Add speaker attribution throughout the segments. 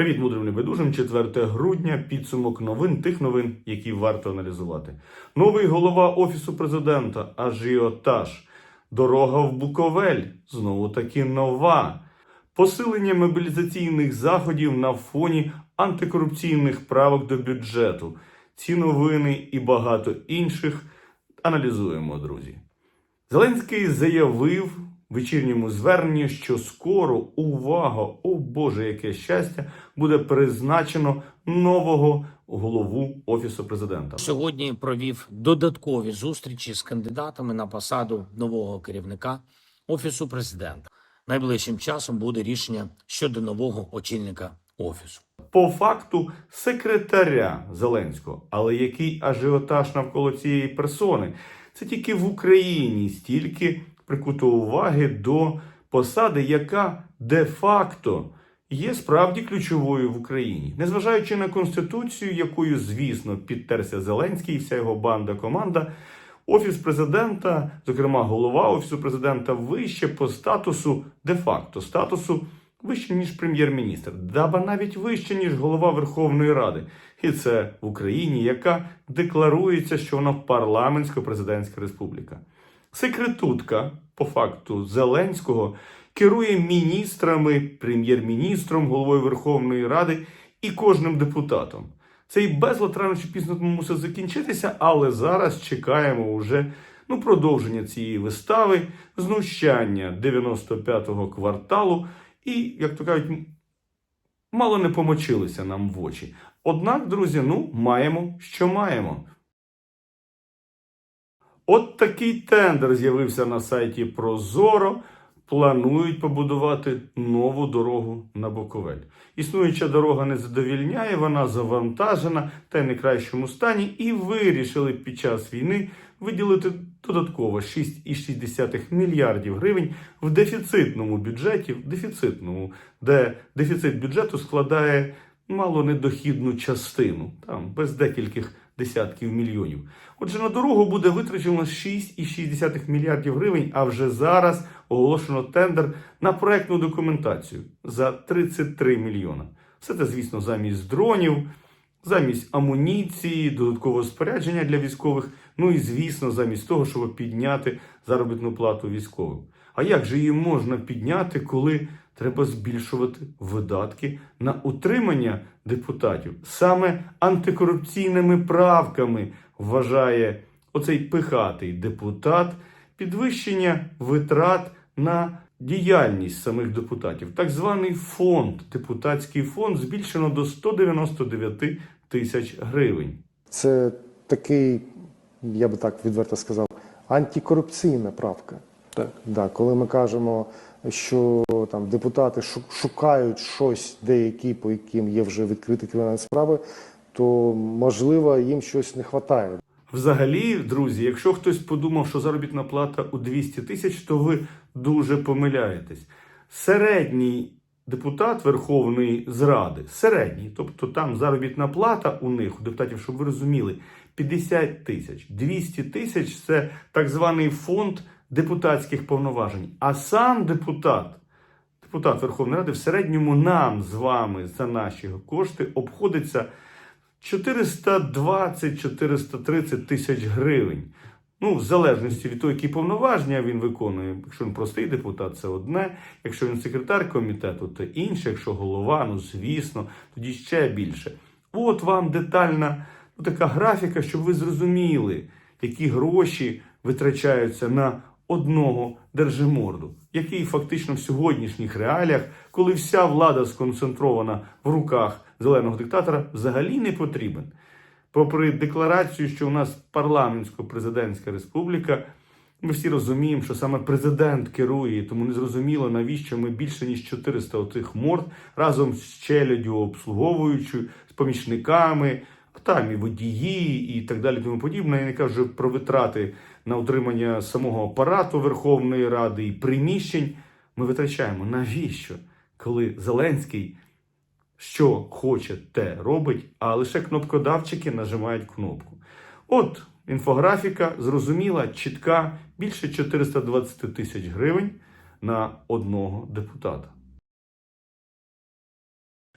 Speaker 1: Привіт, мудрим небайдужим. 4 грудня. Підсумок новин тих новин, які варто аналізувати. Новий голова офісу президента. Ажіотаж. Дорога в Буковель. Знову таки нова. Посилення мобілізаційних заходів на фоні антикорупційних правок до бюджету. Ці новини і багато інших аналізуємо, друзі. Зеленський заявив вечірньому зверненні, що скоро увага, о Боже, яке щастя, буде призначено нового голову офісу президента.
Speaker 2: Сьогодні провів додаткові зустрічі з кандидатами на посаду нового керівника офісу президента. Найближчим часом буде рішення щодо нового очільника офісу.
Speaker 1: По факту секретаря Зеленського, але який ажіотаж навколо цієї персони? Це тільки в Україні стільки прикуто уваги до посади, яка де-факто є справді ключовою в Україні, незважаючи на конституцію, якою, звісно, підтерся Зеленський і вся його банда команда. Офіс президента, зокрема голова офісу президента, вище по статусу де-факто статусу вище ніж прем'єр-міністр, даба навіть вище ніж голова Верховної Ради, і це в Україні, яка декларується, що вона парламентсько-президентська республіка. Секретутка, по факту Зеленського, керує міністрами, прем'єр-міністром, головою Верховної Ради і кожним депутатом. Цей безлад рано чи пізно мусить закінчитися, але зараз чекаємо вже ну, продовження цієї вистави, знущання 95-го кварталу, і, як то кажуть, мало не помочилися нам в очі. Однак, друзі, ну, маємо, що маємо. От такий тендер з'явився на сайті Прозоро. Планують побудувати нову дорогу на Буковель. Існуюча дорога не задовільняє, вона завантажена та й не кращому стані, і вирішили під час війни виділити додатково 6,6 мільярдів гривень в дефіцитному бюджеті, в дефіцитному, де дефіцит бюджету складає мало недохідну частину, там без декількох десятків мільйонів. Отже, на дорогу буде витрачено 6,6 мільярдів гривень, а вже зараз оголошено тендер на проектну документацію за 33 мільйона. Все це, звісно, замість дронів, замість амуніції, додаткового спорядження для військових, ну і, звісно, замість того, щоб підняти заробітну плату військовим. А як же її можна підняти, коли треба збільшувати видатки на утримання депутатів? Саме антикорупційними правками вважає оцей пихатий депутат підвищення витрат на діяльність самих депутатів. Так званий фонд, депутатський фонд, збільшено до 199 тисяч гривень.
Speaker 3: Це такий, я би так відверто сказав, антикорупційна правка.
Speaker 4: Так.
Speaker 3: Да, коли ми кажемо, що там депутати шу- шукають щось, деякі, по яким є вже відкриті кримінальні справи, то можливо їм щось не вистачає.
Speaker 1: Взагалі, друзі, якщо хтось подумав, що заробітна плата у 200 тисяч, то ви дуже помиляєтесь. Середній депутат Верховної Зради, середній, тобто там заробітна плата у них, у депутатів, щоб ви розуміли, 50 тисяч. 200 тисяч це так званий фонд депутатських повноважень. А сам депутат, депутат Верховної Ради, в середньому нам з вами за наші кошти обходиться 420-430 тисяч гривень. Ну, в залежності від того, які повноваження він виконує. Якщо він простий депутат, це одне. Якщо він секретар комітету, то інше. Якщо голова, ну звісно, тоді ще більше. От вам детальна ну, така графіка, щоб ви зрозуміли, які гроші витрачаються на одного держиморду, який фактично в сьогоднішніх реаліях, коли вся влада сконцентрована в руках зеленого диктатора, взагалі не потрібен. Попри декларацію, що у нас парламентсько-президентська республіка, ми всі розуміємо, що саме президент керує, тому не зрозуміло, навіщо ми більше ніж 400 отих морд разом з челядю обслуговуючи, з помічниками, там і водії, і так далі, тому подібне. Я не кажу про витрати на утримання самого апарату Верховної Ради і приміщень. Ми витрачаємо. Навіщо? Коли Зеленський що хоче, те робить, а лише кнопкодавчики нажимають кнопку. От інфографіка зрозуміла, чітка, більше 420 тисяч гривень на одного депутата.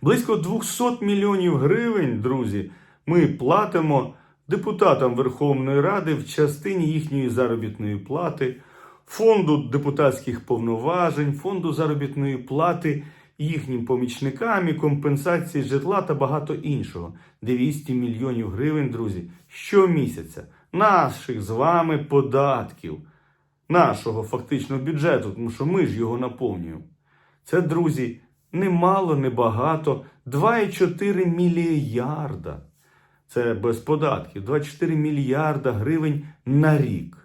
Speaker 1: Близько 200 мільйонів гривень, друзі, ми платимо депутатам Верховної Ради в частині їхньої заробітної плати, фонду депутатських повноважень, фонду заробітної плати їхнім помічникам і компенсації житла та багато іншого. 200 мільйонів гривень, друзі, щомісяця наших з вами податків, нашого фактично бюджету, тому що ми ж його наповнюємо. Це, друзі, не мало, не багато. 2,4 мільярда. Це без податків. 24 мільярда гривень на рік.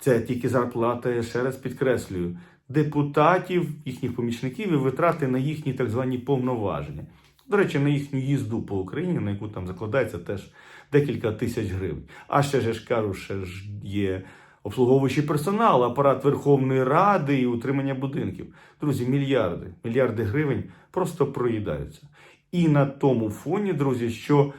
Speaker 1: Це тільки зарплата, я ще раз підкреслюю, депутатів, їхніх помічників і витрати на їхні так звані повноваження. До речі, на їхню їзду по Україні, на яку там закладається теж декілька тисяч гривень. А ще ж кажу, ще ж є обслуговуючий персонал, апарат Верховної Ради і утримання будинків. Друзі, мільярди, мільярди гривень просто проїдаються. І на тому фоні, друзі, що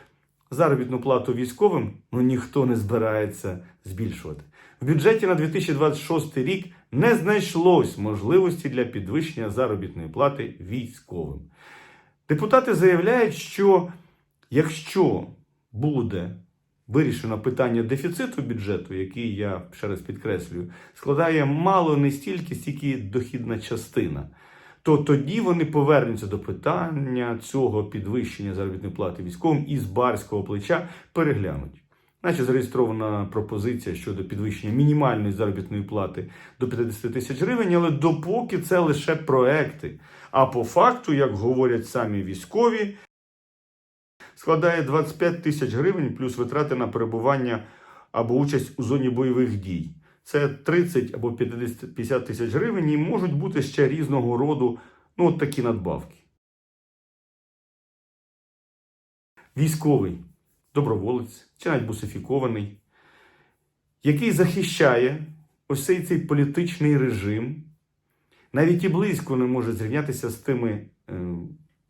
Speaker 1: заробітну плату військовим ну ніхто не збирається збільшувати. В бюджеті на 2026 рік не знайшлось можливості для підвищення заробітної плати військовим. Депутати заявляють, що якщо буде вирішено питання дефіциту бюджету, який я ще раз підкреслюю, складає мало не стільки, стільки дохідна частина, то тоді вони повернуться до питання цього підвищення заробітної плати військовим і з барського плеча переглянуть. Наче зареєстрована пропозиція щодо підвищення мінімальної заробітної плати до 50 тисяч гривень, але допоки це лише проекти. А по факту, як говорять самі військові, складає 25 тисяч гривень плюс витрати на перебування або участь у зоні бойових дій. Це 30 або 50 50 тисяч гривень і можуть бути ще різного роду ну, от такі надбавки. Військовий, доброволець чи навіть бусифікований, який захищає ось цей, політичний режим, навіть і близько не може зрівнятися з тими е,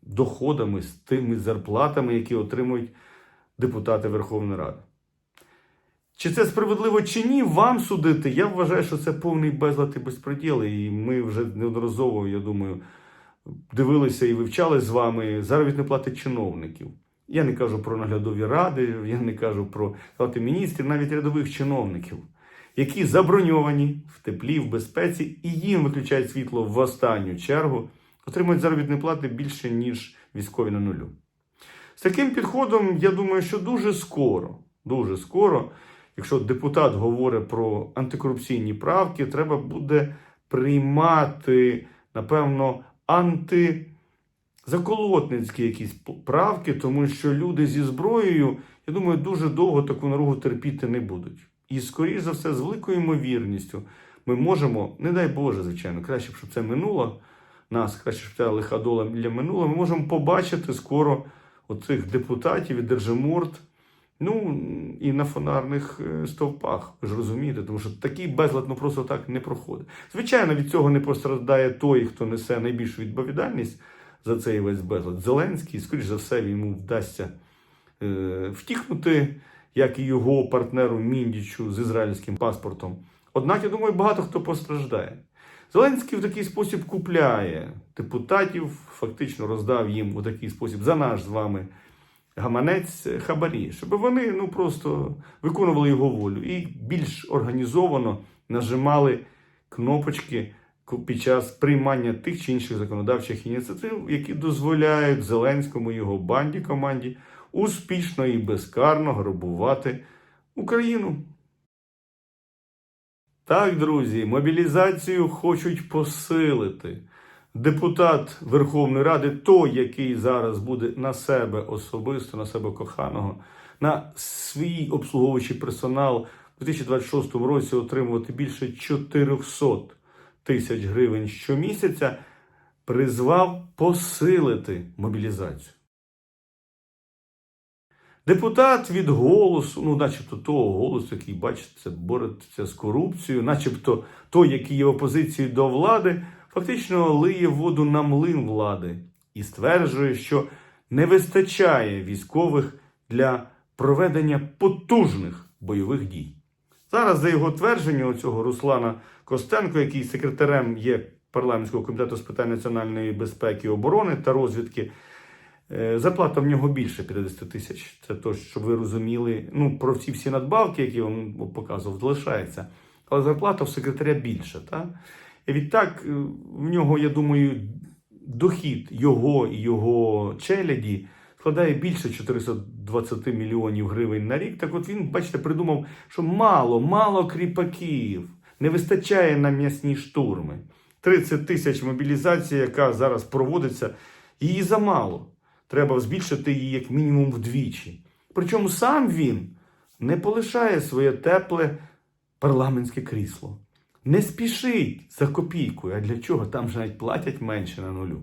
Speaker 1: доходами, з тими зарплатами, які отримують депутати Верховної Ради. Чи це справедливо чи ні, вам судити? Я вважаю, що це повний безлад і безпреділ. І ми вже неодноразово, я думаю, дивилися і вивчали з вами заробітні плати чиновників. Я не кажу про наглядові ради, я не кажу про міністрів, навіть рядових чиновників, які заброньовані в теплі, в безпеці, і їм виключають світло в останню чергу, отримують заробітні плати більше, ніж військові на нулю. З таким підходом, я думаю, що дуже скоро, дуже скоро, якщо депутат говорить про антикорупційні правки, треба буде приймати, напевно, антизаколотницькі якісь правки, тому що люди зі зброєю, я думаю, дуже довго таку наругу терпіти не будуть. І, скоріш за все, з великою ймовірністю ми можемо, не дай Боже, звичайно, краще щоб це минуло нас, краще, щоб ця лиха доля для минула, ми можемо побачити скоро оцих депутатів і держиморд, ну і на фонарних е, стовпах. Ви ж розумієте, тому що такий безлад ну, просто так не проходить. Звичайно, від цього не постраждає той, хто несе найбільшу відповідальність за цей весь безлад. Зеленський, скоріш за все, йому вдасться е, втікнути, як і його партнеру Міндічу з ізраїльським паспортом. Однак, я думаю, багато хто постраждає. Зеленський в такий спосіб купляє депутатів, фактично роздав їм у такий спосіб за наш з вами гаманець хабарі, щоб вони ну просто виконували його волю і більш організовано нажимали кнопочки під час приймання тих чи інших законодавчих ініціатив, які дозволяють Зеленському і його банді команді успішно і безкарно грабувати Україну. Так, друзі, мобілізацію хочуть посилити. Депутат Верховної Ради, той, який зараз буде на себе особисто, на себе коханого, на свій обслуговуючий персонал у 2026 році отримувати більше 400 тисяч гривень щомісяця, призвав посилити мобілізацію. Депутат від голосу, ну, начебто того голосу, який, бачите, бореться з корупцією, начебто той, який є в опозиції до влади, фактично лиє воду на млин влади і стверджує, що не вистачає військових для проведення потужних бойових дій. Зараз, за його твердження, цього Руслана Костенко, який секретарем є парламентського комітету з питань національної безпеки, оборони та розвідки, Е, Зарплата в нього більше 50 тисяч. Це то, щоб ви розуміли. Ну, про всі всі надбавки, які вам показував, залишається. Але зарплата в секретаря більша. Та? І відтак, е, в нього, я думаю, дохід його і його челяді складає більше 420 мільйонів гривень на рік. Так от він, бачите, придумав, що мало, мало кріпаків, не вистачає на м'ясні штурми. 30 тисяч мобілізації, яка зараз проводиться, її замало. Треба збільшити її як мінімум вдвічі. Причому сам він не полишає своє тепле парламентське крісло. Не спішить за копійкою. А для чого? Там же навіть платять менше на нулю.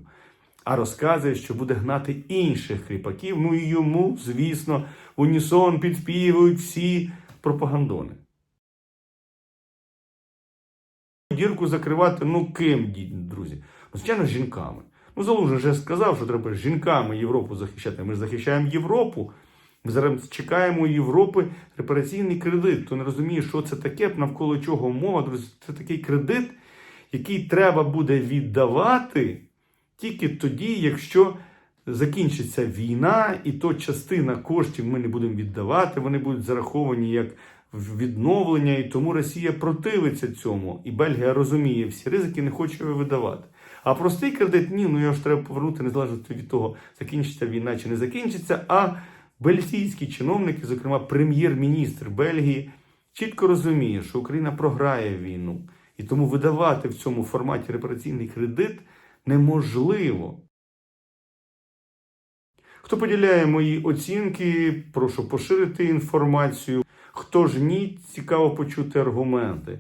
Speaker 1: А розказує, що буде гнати інших кріпаків. Ну і йому, звісно, унісон підспівують всі пропагандони. Дірку закривати, ну ким, друзі? Ну, звичайно, жінками. Ну, Залужний вже сказав, що треба жінками Європу захищати. Ми ж захищаємо Європу. Ми зараз чекаємо у Європи репараційний кредит. Хто не розуміє, що це таке, навколо чого мова, друзі, це такий кредит, який треба буде віддавати тільки тоді, якщо закінчиться війна, і то частина коштів ми не будемо віддавати, вони будуть зараховані як відновлення, і тому Росія противиться цьому. І Бельгія розуміє всі ризики, не хоче його видавати. А простий кредит ні, ну його ж треба повернути незалежно від того, закінчиться війна чи не закінчиться. А бельгійські чиновники, зокрема прем'єр-міністр Бельгії, чітко розуміє, що Україна програє війну. І тому видавати в цьому форматі репараційний кредит неможливо. Хто поділяє мої оцінки, прошу поширити інформацію. Хто ж ні, цікаво почути аргументи.